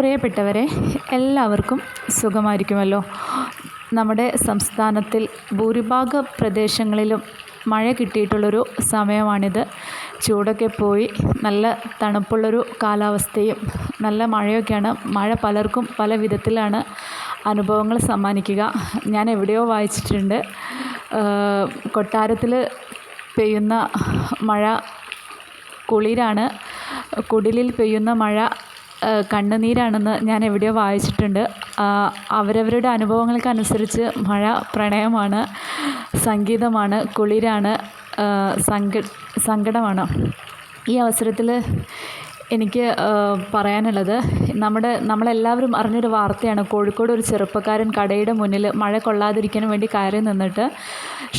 പ്രിയപ്പെട്ടവരെ എല്ലാവർക്കും സുഖമായിരിക്കുമല്ലോ. നമ്മുടെ സംസ്ഥാനത്തിൽ ഭൂരിഭാഗ പ്രദേശങ്ങളിലും മഴ കിട്ടിയിട്ടുള്ളൊരു സമയമാണിത്. ചൂടൊക്കെ പോയി നല്ല തണുപ്പുള്ളൊരു കാലാവസ്ഥയും നല്ല മഴയൊക്കെയാണ്. മഴ പലർക്കും പല വിധത്തിലാണ് അനുഭവങ്ങൾ സമ്മാനിക്കുക. ഞാൻ എവിടെയോ വായിച്ചിട്ടുണ്ട് കൊട്ടാരത്തിൽ പെയ്യുന്ന മഴ കുളിരാണ്. കുടിലിൽ പെയ്യുന്ന മഴ കണ്ണുനീരാണെന്ന് ഞാൻ എവിടെയോ വായിച്ചിട്ടുണ്ട്. അവരവരുടെ അനുഭവങ്ങൾക്കനുസരിച്ച് മഴ പ്രണയമാണ് സംഗീതമാണ് കുളിരാണ് സങ്ക സങ്കടമാണ്. ഈ അവസരത്തിൽ എനിക്ക് പറയാനുള്ളത് നമ്മുടെ നമ്മളെല്ലാവരും അറിഞ്ഞൊരു വാർത്തയാണ്. കോഴിക്കോട് ഒരു ചെറുപ്പക്കാരൻ കടയുടെ മുന്നിൽ മഴ കൊള്ളാതിരിക്കാൻ വേണ്ടി കയറി നിന്നിട്ട്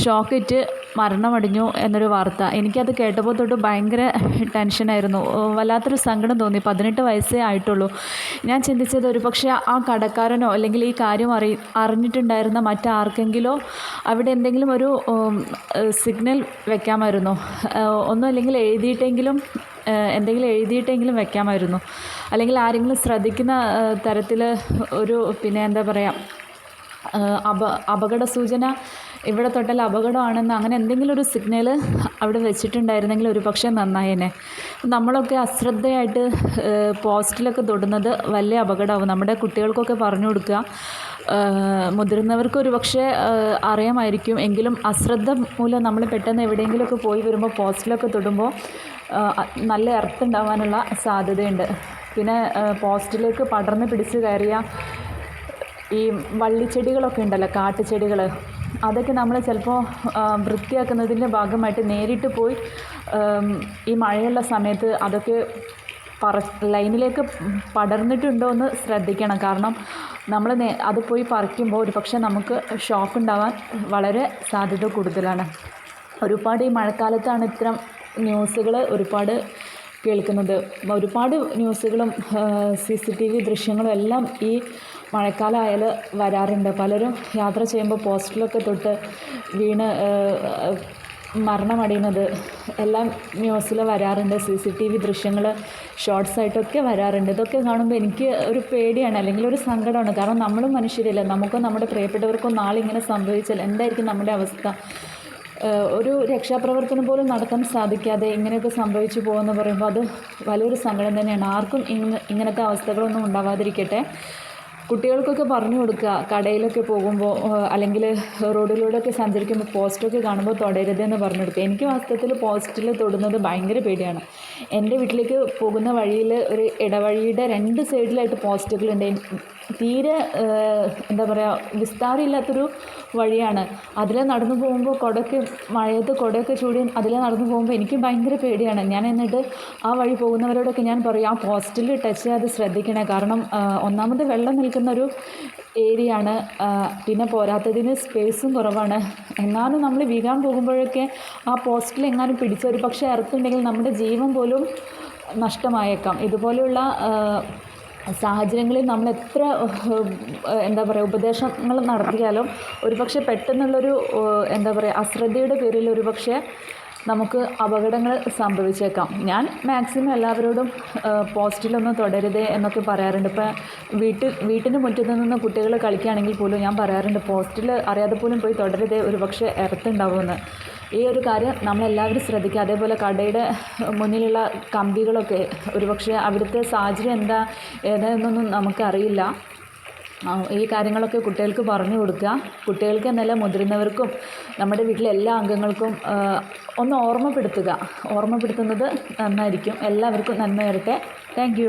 ഷോക്കേറ്റ് മരണമടിഞ്ഞു എന്നൊരു വാർത്ത. എനിക്കത് കേട്ടപ്പോൾ തൊട്ട് ഭയങ്കര ടെൻഷനായിരുന്നു. വല്ലാത്തൊരു സങ്കടം തോന്നി. പതിനെട്ട് വയസ്സേ ആയിട്ടുള്ളൂ. ഞാൻ ചിന്തിച്ചത് ഒരു പക്ഷേ ആ കടക്കാരനോ അല്ലെങ്കിൽ ഈ കാര്യം അറി അറിഞ്ഞിട്ടുണ്ടായിരുന്ന മറ്റാർക്കെങ്കിലോ അവിടെ എന്തെങ്കിലും ഒരു സിഗ്നൽ വെക്കാമായിരുന്നു. ഒന്നും അല്ലെങ്കിൽ എഴുതിയിട്ടെങ്കിലും എന്തെങ്കിലും എഴുതിയിട്ടെങ്കിലും വെക്കാമായിരുന്നു. അല്ലെങ്കിൽ ആരെങ്കിലും ശ്രദ്ധിക്കുന്ന തരത്തിൽ ഒരു പിന്നെ എന്താ പറയുക അപ അപകട സൂചന ഇവിടെ തൊട്ടാൽ അപകടമാണെന്ന് അങ്ങനെ എന്തെങ്കിലും ഒരു സിഗ്നൽ അവിടെ വെച്ചിട്ടുണ്ടായിരുന്നെങ്കിൽ ഒരു പക്ഷേ നന്നായേനെ നമ്മളൊക്കെ അശ്രദ്ധയായിട്ട് പോസ്റ്റിലൊക്കെ തൊടുന്നത് വലിയ അപകടമാവും. നമ്മുടെ കുട്ടികൾക്കൊക്കെ പറഞ്ഞു കൊടുക്കുക. മുതിർന്നവർക്ക് ഒരു പക്ഷേ അറിയാമായിരിക്കും. എങ്കിലും അശ്രദ്ധ മൂലം നമ്മൾ പെട്ടെന്ന് എവിടെയെങ്കിലുമൊക്കെ പോയി വരുമ്പോൾ പോസ്റ്റിലൊക്കെ തൊടുമ്പോൾ നല്ല എർത്ത് ഉണ്ടാവാനുള്ള സാധ്യതയുണ്ട്. പിന്നെ പോസ്റ്റിലേക്ക് പടർന്ന് പിടിച്ച് കയറിയ ഈ വള്ളിച്ചെടികളൊക്കെ ഉണ്ടല്ലോ കാട്ടുചെടികൾ അതൊക്കെ നമ്മൾ ചിലപ്പോൾ വൃത്തിയാക്കുന്നതിന്റെ ഭാഗമായിട്ട് നേരിട്ട് പോയി ഈ മഴയുള്ള സമയത്ത് അതൊക്കെ പറ ലൈനിലേക്ക് പടർന്നിട്ടുണ്ടോ എന്ന് ശ്രദ്ധിക്കണം. കാരണം നമ്മൾ അത് പോയി പറിക്കുമ്പോൾ ഒരു പക്ഷേ നമുക്ക് ഷോക്ക് ഉണ്ടാവാൻ വളരെ സാധ്യത കൂടുതലാണ്. ഒരുപാട് ഈ മഴക്കാലത്താണ് ഇത്തരം ന്യൂസുകൾ ഒരുപാട് കേൾക്കുന്നത്. ഒരുപാട് ന്യൂസുകളും സി സി ടി വി ദൃശ്യങ്ങളും എല്ലാം ഈ മഴക്കാലമായാൽ വരാറുണ്ട്. പലരും യാത്ര ചെയ്യുമ്പോൾ പോസ്റ്റിലൊക്കെ തൊട്ട് വീണ് മരണമടയുന്നത് എല്ലാം ന്യൂസിൽ വരാറുണ്ട്. സി സി ടി വി ദൃശ്യങ്ങൾ ഷോർട്സ് ആയിട്ടൊക്കെ വരാറുണ്ട്. ഇതൊക്കെ കാണുമ്പോൾ എനിക്ക് ഒരു പേടിയാണ് അല്ലെങ്കിൽ ഒരു സങ്കടമാണ്. കാരണം നമ്മളും മനുഷ്യരല്ല. നമുക്കോ നമ്മുടെ പ്രിയപ്പെട്ടവർക്കോ നാളെ ഇങ്ങനെ സംഭവിച്ചാൽ എന്തായിരിക്കും നമ്മുടെ അവസ്ഥ? ഒരു രക്ഷാപ്രവർത്തനം പോലും നടത്താൻ സാധിക്കാതെ ഇങ്ങനെയൊക്കെ സംഭവിച്ചു പോകുമെന്ന് പറയുമ്പോൾ അത് വലിയൊരു സങ്കടം തന്നെയാണ്. ആർക്കും ഇങ്ങനത്തെ അവസ്ഥകളൊന്നും ഉണ്ടാവാതിരിക്കട്ടെ. കുട്ടികൾക്കൊക്കെ പറഞ്ഞു കൊടുക്കുക. കടയിലൊക്കെ പോകുമ്പോൾ അല്ലെങ്കിൽ റോഡിലൂടെയൊക്കെ സഞ്ചരിക്കുമ്പോൾ പോസ്റ്റൊക്കെ കാണുമ്പോൾ തൊടരുതെന്ന് പറഞ്ഞു കൊടുക്കുക. എനിക്ക് വാസ്തവത്തിൽ പോസ്റ്റിൽ തൊടുന്നത് ഭയങ്കര പേടിയാണ്. എന്റെ വീട്ടിലേക്ക് പോകുന്ന വഴിയിൽ ഒരു ഇടവഴിയുടെ രണ്ട് സൈഡിലായിട്ട് പോസ്റ്റുകളുണ്ട് തീരെ എന്താ പറയുക വിസ്താരമില്ലാത്തൊരു വഴിയാണ്. അതിൽ നടന്നു പോകുമ്പോൾ കുടയ്ക്ക് മഴയത്ത് കുടയൊക്കെ ചൂടി അതിൽ നടന്നു പോകുമ്പോൾ എനിക്ക് ഭയങ്കര പേടിയാണ്. ഞാൻ എന്നിട്ട് ആ വഴി പോകുന്നവരോടൊക്കെ ഞാൻ പറയും ആ പോസ്റ്റിൽ ടച്ച് ചെയ്യാതെ ശ്രദ്ധിക്കണേ. കാരണം ഒന്നാമത് വെള്ളം നിൽക്കുന്നൊരു ഏരിയ ആണ് പിന്നെ പോരാത്തതിന് സ്പേസും കുറവാണ്. എന്നാലും നമ്മൾ വീഴാൻ പോകുമ്പോഴൊക്കെ ആ പോസ്റ്റിൽ എങ്ങാനും പിടിച്ച ഒരു പക്ഷേ ഇറക്കുണ്ടെങ്കിൽ നമ്മുടെ ജീവൻ പോലും നഷ്ടമായേക്കാം. ഇതുപോലെയുള്ള സാഹചര്യങ്ങളിൽ നമ്മൾ എത്ര എന്താ പറയുക ഉപദേശങ്ങൾ നടത്തിയാലും ഒരുപക്ഷെ പെട്ടെന്നുള്ളൊരു എന്താ പറയുക അശ്രദ്ധയുടെ പേരിൽ ഒരുപക്ഷെ നമുക്ക് അപകടങ്ങൾ സംഭവിച്ചേക്കാം. ഞാൻ മാക്സിമം എല്ലാവരോടും പോസ്റ്റിലൊന്നും തുടരുതേ എന്നൊക്കെ പറയാറുണ്ട്. ഇപ്പം വീട്ടിൽ വീട്ടിന് മുറ്റത്ത് നിന്ന് കുട്ടികൾ കളിക്കുകയാണെങ്കിൽ പോലും ഞാൻ പറയാറുണ്ട് പോസ്റ്റിൽ അറിയാതെ പോലും പോയി തുടരുതേ ഒരു പക്ഷേ ഇറത്തുണ്ടാവുമെന്ന് ഈ ഒരു കാര്യം നമ്മളെല്ലാവരും ശ്രദ്ധിക്കുക. അതേപോലെ കടയുടെ മുന്നിലുള്ള കമ്പികളൊക്കെ ഒരുപക്ഷെ അവിടുത്തെ സാഹചര്യം എന്താ ഏതാണെന്നൊന്നും നമുക്കറിയില്ല. ഈ കാര്യങ്ങളൊക്കെ കുട്ടികൾക്ക് പറഞ്ഞു കൊടുക്കുക. കുട്ടികൾക്ക് എന്നല്ല മുതിർന്നവർക്കും നമ്മുടെ വീട്ടിലെ എല്ലാ അംഗങ്ങൾക്കും ഒന്ന് ഓർമ്മപ്പെടുത്തുക. ഓർമ്മപ്പെടുത്തുന്നത് നന്നായിരിക്കും. എല്ലാവർക്കും നന്മ വരട്ടെ. താങ്ക്